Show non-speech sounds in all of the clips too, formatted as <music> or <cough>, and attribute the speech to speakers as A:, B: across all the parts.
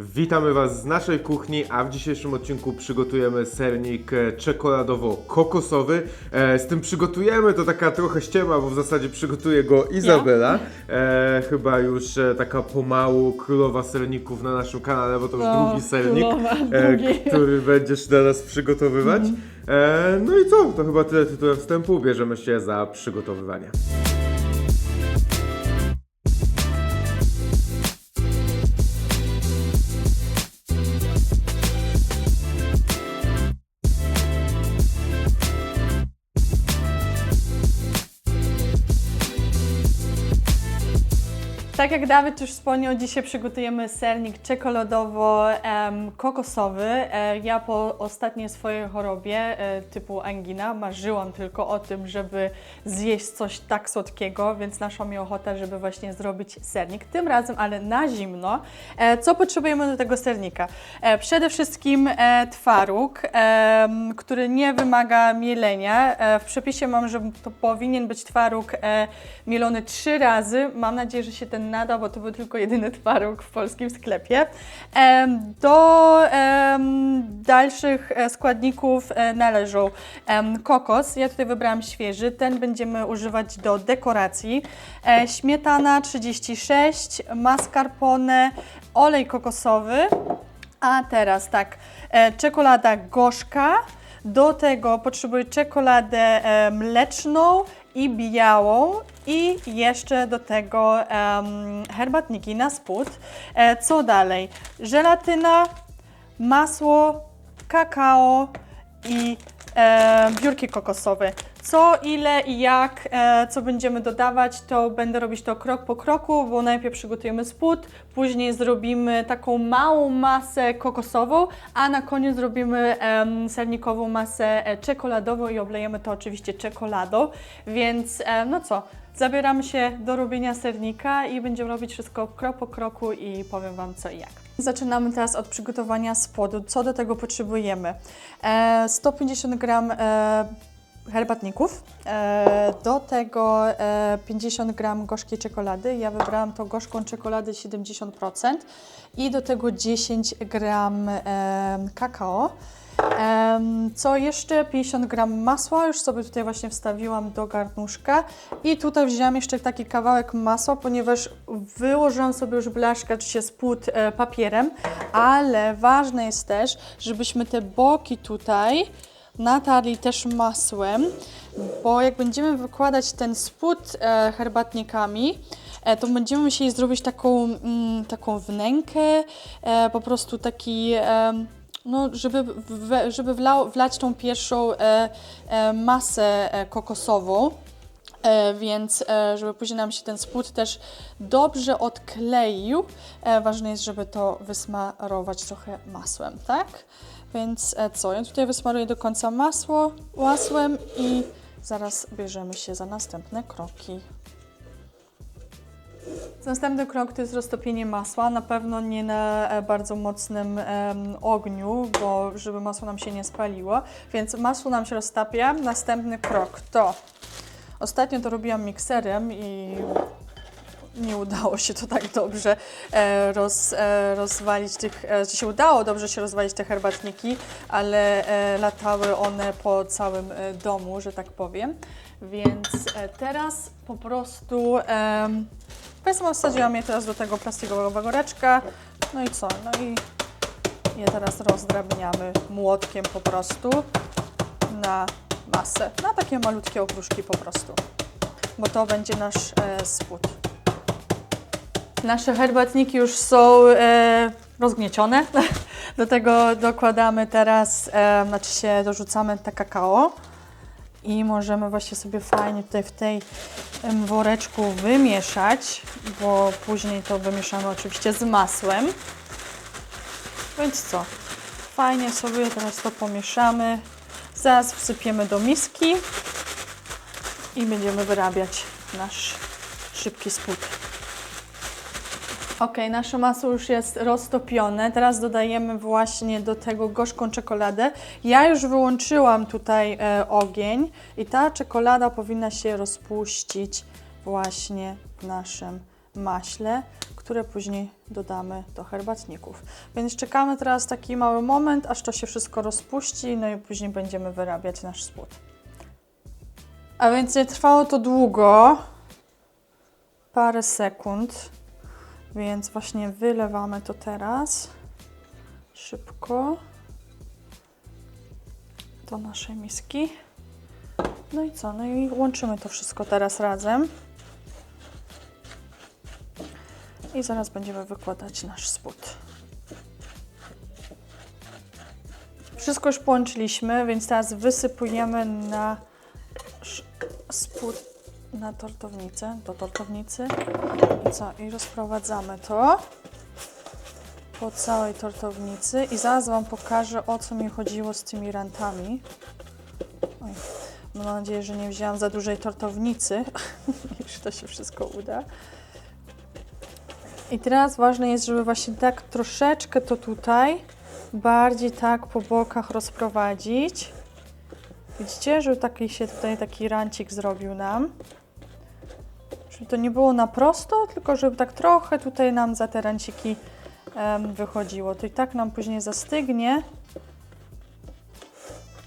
A: Witamy Was z naszej kuchni, a w dzisiejszym odcinku przygotujemy sernik e, czekoladowo-kokosowy. E, z tym przygotujemy to taka trochę ściema, bo w zasadzie przygotuje go Izabela. E, chyba już e, taka pomału królowa serników na naszym kanale, bo to już
B: No,
A: drugi sernik,
B: królowa, drugi.
A: który będziesz teraz przygotowywać. E, no i co? To chyba tyle tytułem wstępu. Bierzemy się za przygotowywanie.
B: Tak jak Dawid już wspomniał, dzisiaj przygotujemy sernik czekoladowo-kokosowy. E, ja po ostatniej swojej chorobie e, typu angina marzyłam tylko o tym, żeby zjeść coś tak słodkiego, więc naszła mi ochota, żeby właśnie zrobić sernik. Tym razem, ale na zimno. E, Co potrzebujemy do tego sernika? Przede wszystkim twaróg, który nie wymaga mielenia. W przepisie mam, że to powinien być twaróg mielony trzy razy. Mam nadzieję, że się ten nada, bo to był tylko jedyny twaróg w polskim sklepie. Do dalszych e, składników e, należą kokos. Ja tutaj wybrałam świeży. Ten będziemy używać do dekoracji. E, Śmietana 36, mascarpone, olej kokosowy. A teraz tak, czekolada gorzka. Do tego potrzebuję czekoladę mleczną i białą i jeszcze do tego em, herbatniki na spód. E, co dalej? Żelatyna, masło, kakao i e, biurki kokosowe. Co, ile i jak, e, co będziemy dodawać, to będę robić to krok po kroku, bo najpierw przygotujemy spód, później zrobimy taką małą masę kokosową, a na koniec zrobimy sernikową masę e, czekoladową i oblejemy to oczywiście czekoladą. Więc e, no co, zabieramy się do robienia sernika i będziemy robić wszystko krok po kroku i powiem Wam co i jak. Zaczynamy teraz od przygotowania spodu. Co do tego potrzebujemy? E, 150 gram e, herbatników, e, do tego e, 50 gram gorzkiej czekolady. Ja wybrałam to gorzką czekoladę 70% i do tego 10 gram e, kakao. Co jeszcze? 50 gram masła, już sobie tutaj właśnie wstawiłam do garnuszka. I tutaj wzięłam jeszcze taki kawałek masła, ponieważ wyłożyłam sobie już blaszkę, czy się spód e, papierem, ale ważne jest też, żebyśmy te boki tutaj natarli też masłem, bo jak będziemy wykładać ten spód e, herbatnikami, e, to będziemy musieli zrobić taką, mm, taką wnękę, e, po prostu taki... no, żeby, we, żeby wlał, wlać tą pierwszą e, e, masę kokosową, e, więc e, żeby później nam się ten spód też dobrze odkleił, e, ważne jest, żeby to wysmarować trochę masłem, tak? Więc e, co, ja tutaj wysmaruję do końca masło, masłem i zaraz bierzemy się za następne kroki. Następny krok to jest roztopienie masła, na pewno nie na e, bardzo mocnym em, ogniu, bo żeby masło nam się nie spaliło, więc masło nam się roztapia. Następny krok to, ostatnio to robiłam mikserem i nie udało się to tak dobrze e, roz, e, rozwalić tych, że się udało dobrze się rozwalić te herbatniki, ale e, latały one po całym domu, że tak powiem. Więc teraz po prostu Państwo wsadziłam je teraz do tego plastikowego woreczka. No i co? No i je teraz rozdrabniamy młotkiem po prostu na masę. Na takie malutkie okruszki po prostu. Bo to będzie nasz e, spód. Nasze herbatniki już są e, rozgniecione. <laughs> Do tego dokładamy teraz, e, znaczy się dorzucamy te kakao. I możemy właśnie sobie fajnie tutaj w tej woreczku wymieszać, bo później to wymieszamy oczywiście z masłem. Więc co? Fajnie sobie teraz to pomieszamy. Zaraz wsypiemy do miski i będziemy wyrabiać nasz szybki spód. Ok, nasze masło już jest roztopione. Teraz dodajemy właśnie do tego gorzką czekoladę. Ja już wyłączyłam tutaj e, ogień i ta czekolada powinna się rozpuścić właśnie w naszym maśle, które później dodamy do herbatników. Więc czekamy teraz taki mały moment, aż to się wszystko rozpuści, no i później będziemy wyrabiać nasz spód. A więc nie trwało to długo, parę sekund, więc właśnie wylewamy to teraz szybko do naszej miski. No i co? No i łączymy to wszystko teraz razem. I zaraz będziemy wykładać nasz spód. Wszystko już połączyliśmy, więc teraz wysypujemy na spód na tortownicę, do tortownicy. I co? I rozprowadzamy to po całej tortownicy i zaraz Wam pokażę o co mi chodziło z tymi rantami. Oj, mam nadzieję, że nie wzięłam za dużej tortownicy. <laughs> Już to się wszystko uda. I teraz ważne jest, żeby właśnie tak troszeczkę to tutaj bardziej tak po bokach rozprowadzić. Widzicie, żeby taki się tutaj taki rancik zrobił nam. Żeby to nie było na prosto, tylko żeby tak trochę tutaj nam za te ranciki wychodziło. To i tak nam później zastygnie,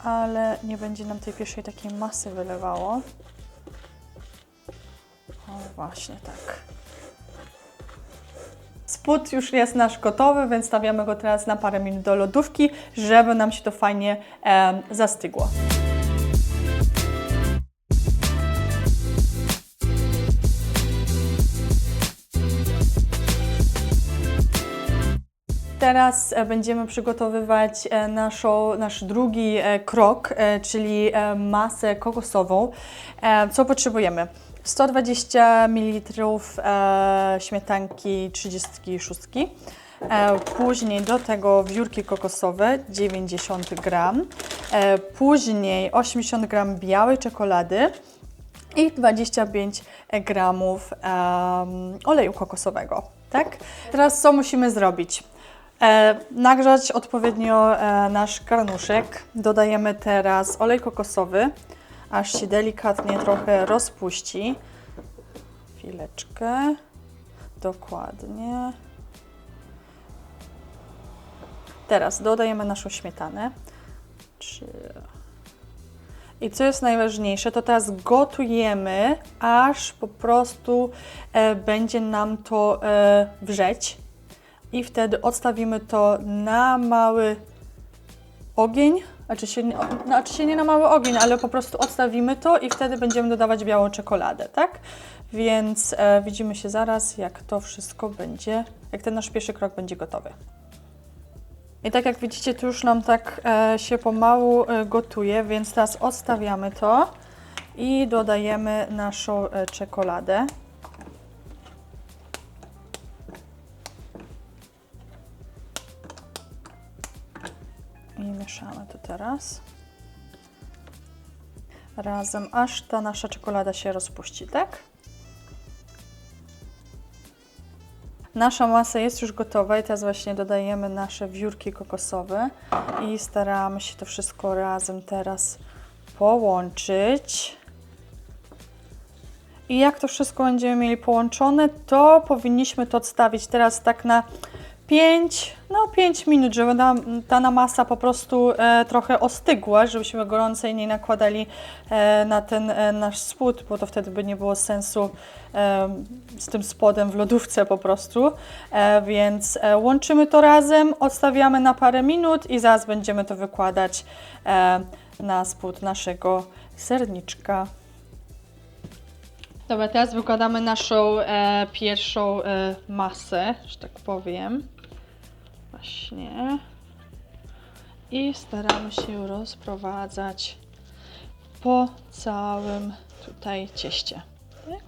B: ale nie będzie nam tej pierwszej takiej masy wylewało. O, właśnie tak. Spód już jest nasz gotowy, więc stawiamy go teraz na parę minut do lodówki, żeby nam się to fajnie zastygło. Teraz e, będziemy przygotowywać e, naszą, nasz drugi e, krok, czyli masę kokosową. Co potrzebujemy? 120 ml śmietanki 36. E, Później do tego wiórki kokosowe 90 gram. Później 80 gram białej czekolady i 25 gramów oleju kokosowego. Tak? Teraz co musimy zrobić? E, nagrzać odpowiednio e, nasz garnuszek. Dodajemy teraz olej kokosowy, aż się delikatnie trochę rozpuści. Chwileczkę. Dokładnie. Teraz dodajemy naszą śmietanę. I co jest najważniejsze, to teraz gotujemy, aż po prostu e, będzie nam to wrzeć. I wtedy odstawimy to na mały ogień. Znaczy się, znaczy się nie na mały ogień, ale po prostu odstawimy to i wtedy będziemy dodawać białą czekoladę, tak? Więc e, widzimy się zaraz, jak to wszystko będzie, jak ten nasz pierwszy krok będzie gotowy. I tak jak widzicie, to już nam tak e, się pomału e, gotuje, więc teraz odstawiamy to i dodajemy naszą e, czekoladę. Mieszamy to teraz. Razem, aż ta nasza czekolada się rozpuści, tak? Nasza masa jest już gotowa i teraz właśnie dodajemy nasze wiórki kokosowe i staramy się to wszystko razem teraz połączyć. I jak to wszystko będziemy mieli połączone, to powinniśmy to odstawić teraz tak na 5, no 5 minut, żeby ta masa po prostu e, trochę ostygła, żebyśmy gorącej nie nakładali e, na ten e, nasz spód, bo to wtedy by nie było sensu z tym spodem w lodówce po prostu. Więc łączymy to razem, odstawiamy na parę minut i zaraz będziemy to wykładać na spód naszego serniczka. Dobra, teraz wykładamy naszą e, pierwszą e, masę, że tak powiem. Właśnie. I staramy się rozprowadzać po całym tutaj cieście. Tak?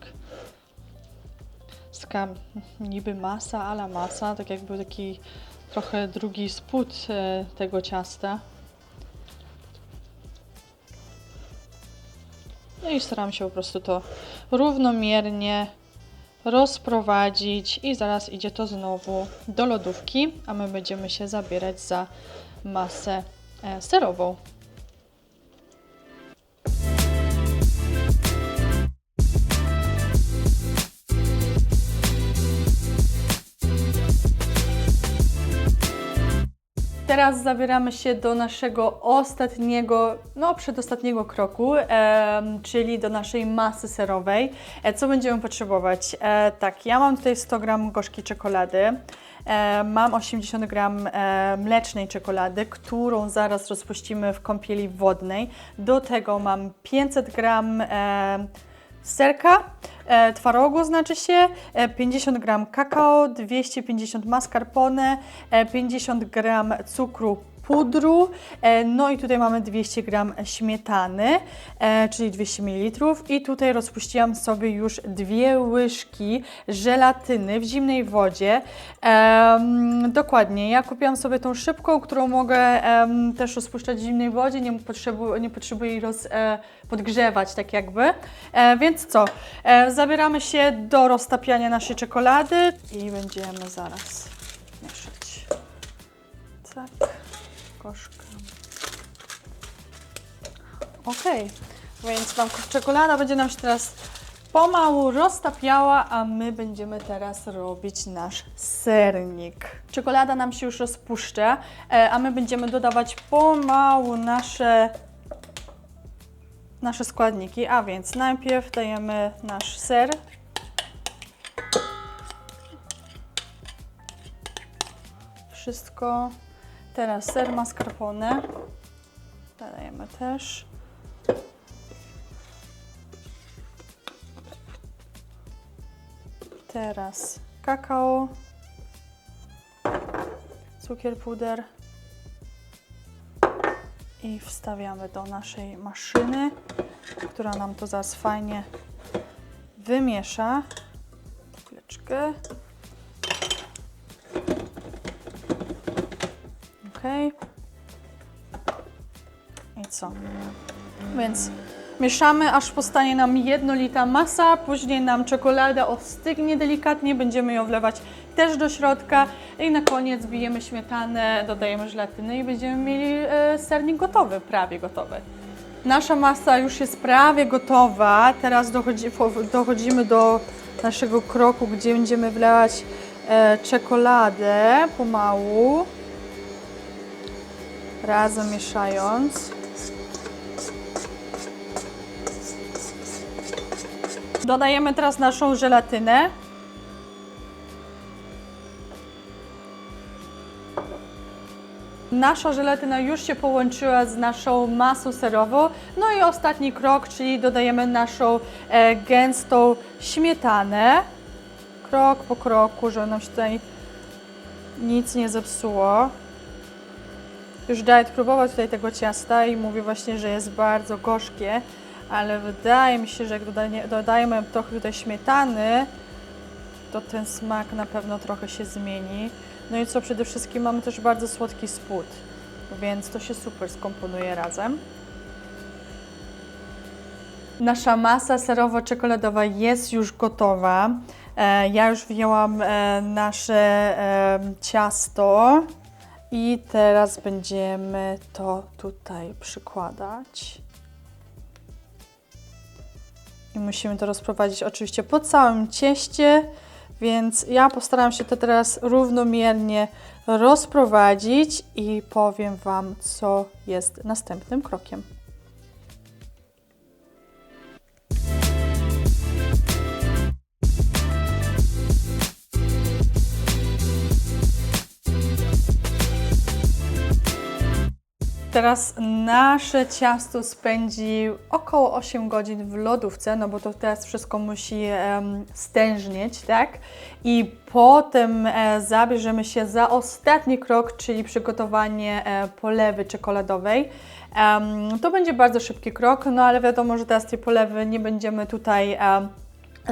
B: Taka niby masa, ala masa, tak jakby taki trochę drugi spód e, tego ciasta. No i staram się po prostu to równomiernie rozprowadzić i zaraz idzie to znowu do lodówki, a my będziemy się zabierać za masę e, serową. Teraz zabieramy się do naszego ostatniego, no przedostatniego kroku, em, czyli do naszej masy serowej. E, co będziemy potrzebować? E, tak, ja mam tutaj 100 gram gorzkiej czekolady. E, mam 80 gram e, mlecznej czekolady, którą zaraz rozpuścimy w kąpieli wodnej. Do tego mam 500 gram e, serka, e, twarogu znaczy się, e, 50 gram kakao, 250 mascarpone, e, 50 gram cukru pudru, e, no i tutaj mamy 200 gram śmietany, e, czyli 200 ml i tutaj rozpuściłam sobie już dwie łyżki żelatyny w zimnej wodzie. Dokładnie, ja kupiłam sobie tą szybką, którą mogę też rozpuszczać w zimnej wodzie, nie, potrzebu, nie potrzebuję jej roz, e, podgrzewać tak jakby. Więc co, zabieramy się do roztapiania naszej czekolady i będziemy zaraz mieszać. Tak, gorzka. Okej, więc nam czekolada będzie nam się teraz pomału roztapiała, a my będziemy teraz robić nasz sernik. Czekolada nam się już rozpuszcza, e, a my będziemy dodawać pomału nasze nasze składniki, a więc najpierw dajemy nasz ser. Wszystko. Teraz ser mascarpone. Dodajemy też. Teraz kakao. Cukier puder i wstawiamy do naszej maszyny, która nam to zaraz fajnie wymiesza. Chwileczkę. I co? Więc mieszamy, aż powstanie nam jednolita masa, później nam czekolada ostygnie delikatnie, będziemy ją wlewać też do środka i na koniec bijemy śmietanę, dodajemy żelatynę i będziemy mieli e, sernik gotowy, prawie gotowy. Nasza masa już jest prawie gotowa. Teraz dochodzi, dochodzimy do naszego kroku, gdzie będziemy wlewać e, czekoladę pomału, razem mieszając. Dodajemy teraz naszą żelatynę. Nasza żelatyna już się połączyła z naszą masą serową. No i ostatni krok, czyli dodajemy naszą e, gęstą śmietanę. Krok po kroku, żeby nam się tutaj nic nie zepsuło. Już Diet próbował tutaj tego ciasta i mówi właśnie, że jest bardzo gorzkie, ale wydaje mi się, że jak dodajemy trochę tutaj śmietany, to ten smak na pewno trochę się zmieni. No i co przede wszystkim mamy też bardzo słodki spód, więc to się super skomponuje razem. Nasza masa serowo-czekoladowa jest już gotowa. E, ja już wzięłam e, nasze e, ciasto i teraz będziemy to tutaj przykładać. I musimy to rozprowadzić oczywiście po całym cieście, więc ja postaram się to teraz równomiernie rozprowadzić i powiem Wam, co jest następnym krokiem. Teraz nasze ciasto spędzi około 8 godzin w lodówce, no bo to teraz wszystko musi em, stężnieć, tak? I potem e, zabierzemy się za ostatni krok, czyli przygotowanie e, polewy czekoladowej. Em, to będzie bardzo szybki krok, no ale wiadomo, że teraz tej polewy nie będziemy tutaj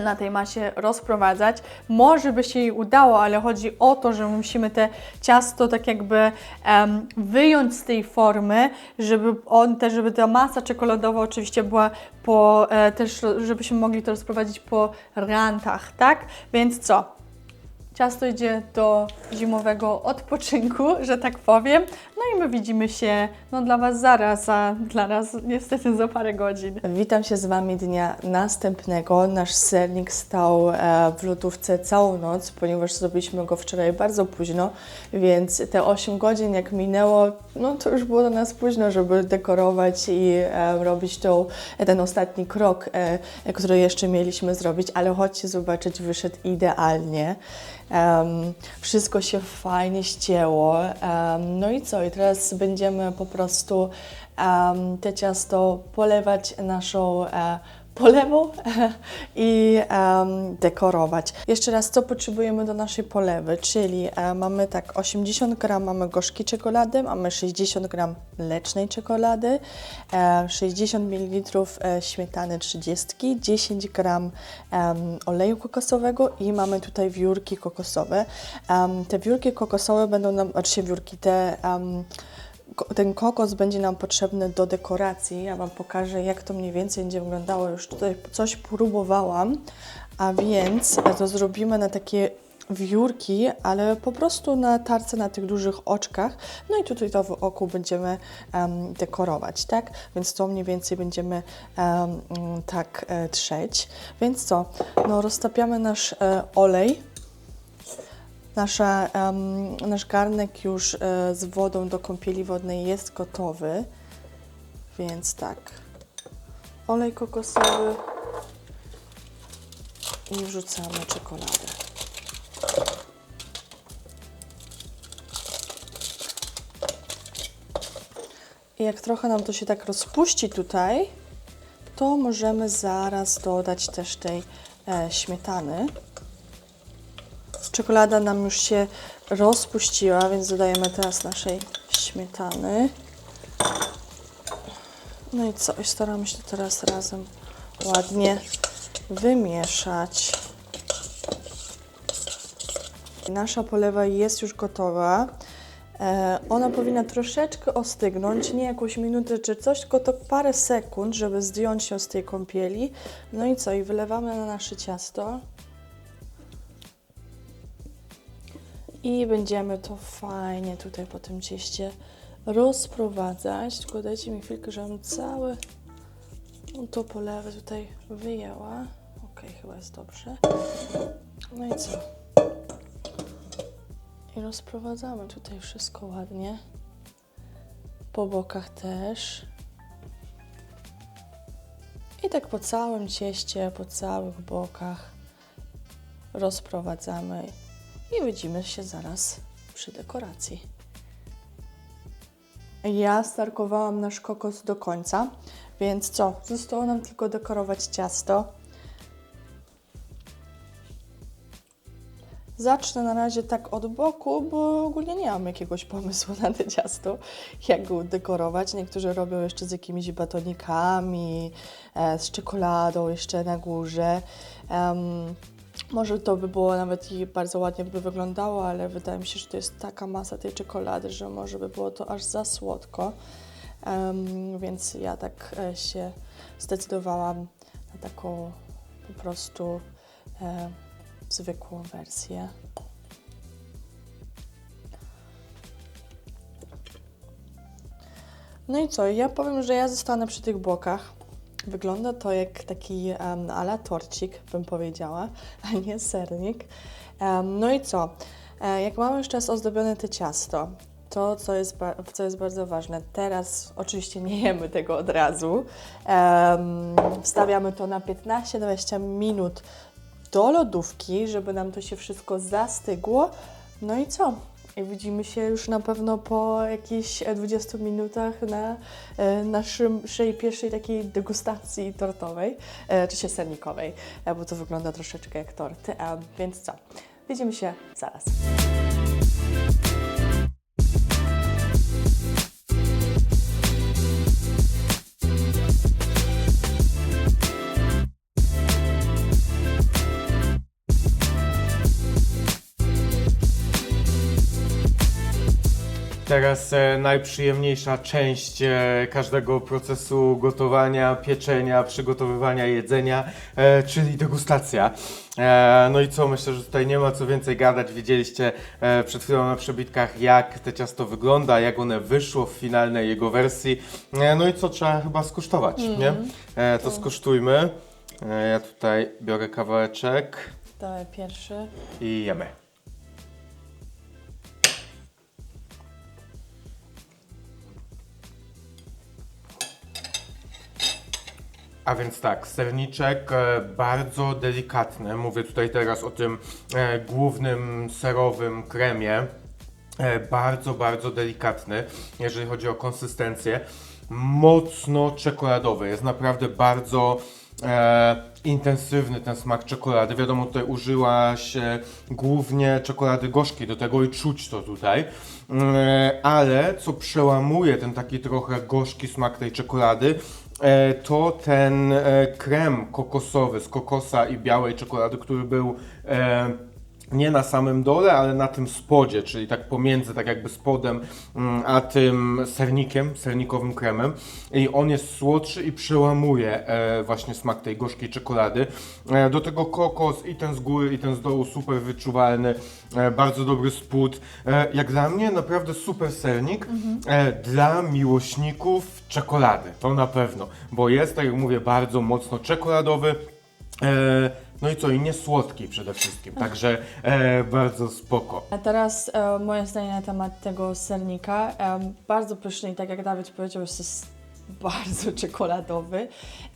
B: na tej masie rozprowadzać. Może by się jej udało, ale chodzi o to, że musimy te ciasto tak jakby em, wyjąć z tej formy, żeby on też, żeby ta masa czekoladowa oczywiście była po, e, też żebyśmy mogli to rozprowadzić po rantach, tak? Więc co? Ciasto idzie do zimowego odpoczynku, że tak powiem. No
C: i my widzimy się no, dla Was zaraz, a dla nas niestety za parę godzin. Witam się z Wami dnia następnego. Nasz sernik stał e, w lodówce całą noc, ponieważ zrobiliśmy go wczoraj bardzo późno, więc te 8 godzin jak minęło, no to już było dla nas późno, żeby dekorować i e, robić tą, ten ostatni krok, e, który jeszcze mieliśmy zrobić, ale chodźcie zobaczyć, wyszedł idealnie. Wszystko się fajnie ścięło. No i co? I teraz będziemy po prostu te ciasto polewać naszą e, polewą <laughs> i em, dekorować. Jeszcze raz, co potrzebujemy do naszej polewy, czyli e, mamy tak 80 gram mamy gorzkiej czekolady, mamy 60 gram mlecznej czekolady, e, 60 ml śmietany 30, 10 gram em, oleju kokosowego i mamy tutaj wiórki kokosowe. Em, te wiórki kokosowe będą nam, znaczy wiórki, te Ko- ten kokos będzie nam potrzebny do dekoracji. Ja Wam pokażę, jak to mniej więcej będzie wyglądało. Już tutaj coś próbowałam, a więc to zrobimy na takie wiórki, ale po prostu na tarce na tych dużych oczkach. No i tutaj to w oku będziemy em, dekorować, tak? Więc to mniej więcej będziemy em, mm, tak e, trzeć. Więc co? No roztapiamy nasz e, olej. Nasza, em, nasz garnek już e, z wodą do kąpieli wodnej jest gotowy, więc tak. Olej kokosowy i wrzucamy czekoladę. I jak trochę nam to się tak rozpuści tutaj, to możemy zaraz dodać też tej e, śmietany. Czekolada nam już się rozpuściła, więc dodajemy teraz naszej śmietany. No i co? I staramy się to teraz razem ładnie wymieszać. Nasza polewa jest już gotowa. E, ona powinna troszeczkę ostygnąć, nie jakąś minutę czy coś, tylko to parę sekund, żeby zdjąć ją z tej kąpieli. No i co? I wylewamy na nasze ciasto. I będziemy to fajnie tutaj po tym cieście rozprowadzać. Tylko dajcie mi chwilkę, żebym całe to polewę tutaj wyjęła. Ok, chyba jest dobrze. No i co? I rozprowadzamy tutaj wszystko ładnie. Po bokach też. I tak po całym cieście, po całych bokach rozprowadzamy i widzimy się zaraz przy dekoracji. Ja starkowałam nasz kokos do końca, więc co? Zostało nam tylko dekorować ciasto. Zacznę na razie tak od boku, bo ogólnie nie mam jakiegoś pomysłu na to ciasto, jak go udekorować. Niektórzy robią jeszcze z jakimiś batonikami, e, z czekoladą jeszcze na górze. Em, może to by było nawet i bardzo ładnie by wyglądało, ale wydaje mi się, że to jest taka masa tej czekolady, że może by było to aż za słodko. Em, więc ja tak e, się zdecydowałam na taką po prostu e, zwykłą wersję. No i co? Ja powiem, że ja zostanę przy tych bokach. Wygląda to jak taki um, ala torcik, bym powiedziała, a nie sernik. Em, no i co? E, jak mamy już czas ozdobione te ciasto, to co jest, co jest bardzo ważne, teraz oczywiście nie jemy tego od razu. Em, wstawiamy to na 15-20 minut do lodówki, żeby nam to się wszystko zastygło. No i co? I widzimy się już na pewno po jakichś e, 20 minutach na e, naszej pierwszej takiej degustacji tortowej, e, czy się sernikowej, e, bo to wygląda troszeczkę jak torty. A więc co? Widzimy się zaraz.
A: Teraz e, najprzyjemniejsza część e, każdego procesu gotowania, pieczenia, przygotowywania jedzenia, e, czyli degustacja. No i co, myślę, że tutaj nie ma co więcej gadać. Widzieliście przed chwilą na przebitkach, jak te ciasto wygląda, jak one wyszło w finalnej jego wersji. No i co, trzeba chyba skosztować, nie? E, to skosztujmy. E, ja tutaj biorę kawałeczek
C: Dawaj pierwszy.
A: i jemy. A więc tak, serniczek e, bardzo delikatny. Mówię tutaj teraz o tym e, głównym serowym kremie. E, bardzo, bardzo delikatny, jeżeli chodzi o konsystencję. Mocno czekoladowy. Jest naprawdę bardzo intensywny ten smak czekolady. Wiadomo, tutaj użyłaś głównie czekolady gorzkiej, do tego i czuć to tutaj. E, ale co przełamuje ten taki trochę gorzki smak tej czekolady, to ten e, krem kokosowy z kokosa i białej czekolady, który był e, nie na samym dole, ale na tym spodzie, czyli tak pomiędzy, tak jakby spodem, mm, a tym sernikiem, sernikowym kremem. I on jest słodszy i przełamuje e, właśnie smak tej gorzkiej czekolady. E, do tego kokos i ten z góry, i ten z dołu super wyczuwalny, e, bardzo dobry spód. Jak dla mnie naprawdę super sernik e, dla miłośników czekolady, to na pewno, bo jest, tak jak mówię, bardzo mocno czekoladowy. No i co, i nie słodki przede wszystkim, także e, bardzo spoko.
C: A teraz e, moje zdanie na temat tego sernika. E, bardzo pyszny i tak jak Dawid powiedział, jest <laughs> bardzo czekoladowy,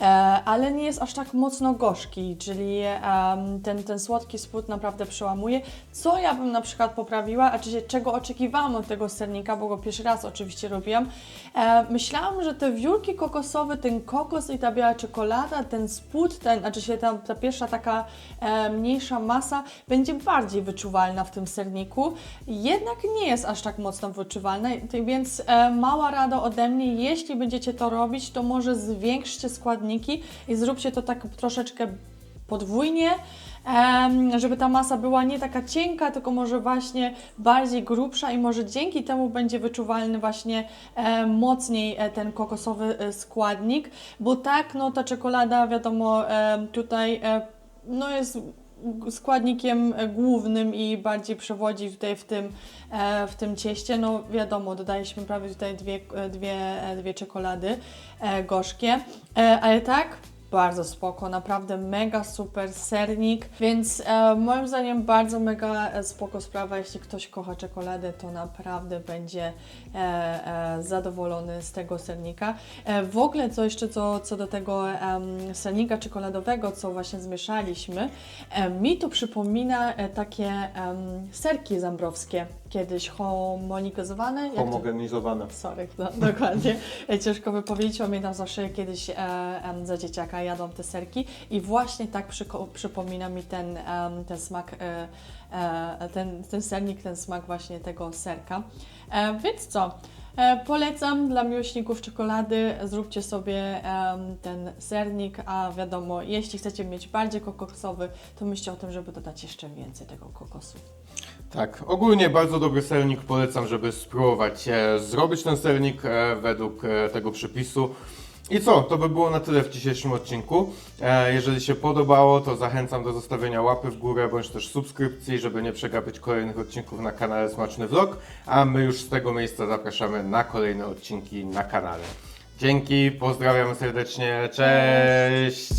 C: e, ale nie jest aż tak mocno gorzki, czyli ten, ten słodki spód naprawdę przełamuje. Co ja bym na przykład poprawiła, a czy, czego oczekiwałam od tego sernika, bo go pierwszy raz oczywiście robiłam. E, myślałam, że te wiórki kokosowe, ten kokos i ta biała czekolada, ten spód, ten, znaczy się ta, ta pierwsza taka e, mniejsza masa będzie bardziej wyczuwalna w tym serniku. Jednak nie jest aż tak mocno wyczuwalna, więc mała rada ode mnie, jeśli będziecie to robić, to może zwiększcie składniki i zróbcie to tak troszeczkę podwójnie, żeby ta masa była nie taka cienka, tylko może właśnie bardziej grubsza i może dzięki temu będzie wyczuwalny właśnie e, mocniej e, ten kokosowy e, składnik, bo tak, no ta czekolada wiadomo tutaj no jest składnikiem e, głównym i bardziej przewodzi tutaj w tym, e, w tym cieście. No wiadomo, dodaliśmy prawie tutaj dwie, e, dwie, dwie czekolady gorzkie, ale tak, bardzo spoko, naprawdę mega super sernik, więc e, moim zdaniem bardzo mega e, spoko sprawa, jeśli ktoś kocha czekoladę, to naprawdę będzie e, e, zadowolony z tego sernika. E, w ogóle co jeszcze co, co do tego em, sernika czekoladowego, co właśnie zmieszaliśmy, e, mi to przypomina e, takie em, serki zambrowskie, kiedyś homonizowane. To-
A: Homogenizowane.
C: Sorry, no, dokładnie. <laughs> E, Ciężko wypowiedzieć. Pamiętam zawsze kiedyś e, em, za dzieciaka jadłam te serki i właśnie tak przypomina mi ten, ten smak, e, e, ten, ten sernik, ten smak właśnie tego serka. E, więc co? Polecam dla miłośników czekolady, zróbcie sobie ten sernik, a wiadomo, jeśli chcecie mieć bardziej kokosowy, to myślcie o tym, żeby dodać jeszcze więcej tego kokosu.
A: Tak, ogólnie bardzo dobry sernik, polecam, żeby spróbować zrobić ten sernik według tego przepisu. I co, to by było na tyle w dzisiejszym odcinku. E, jeżeli się podobało, to zachęcam do zostawienia łapy w górę bądź też subskrypcji, żeby nie przegapić kolejnych odcinków na kanale Smaczny Vlog, a my już z tego miejsca zapraszamy na kolejne odcinki na kanale. Dzięki, pozdrawiam serdecznie, cześć.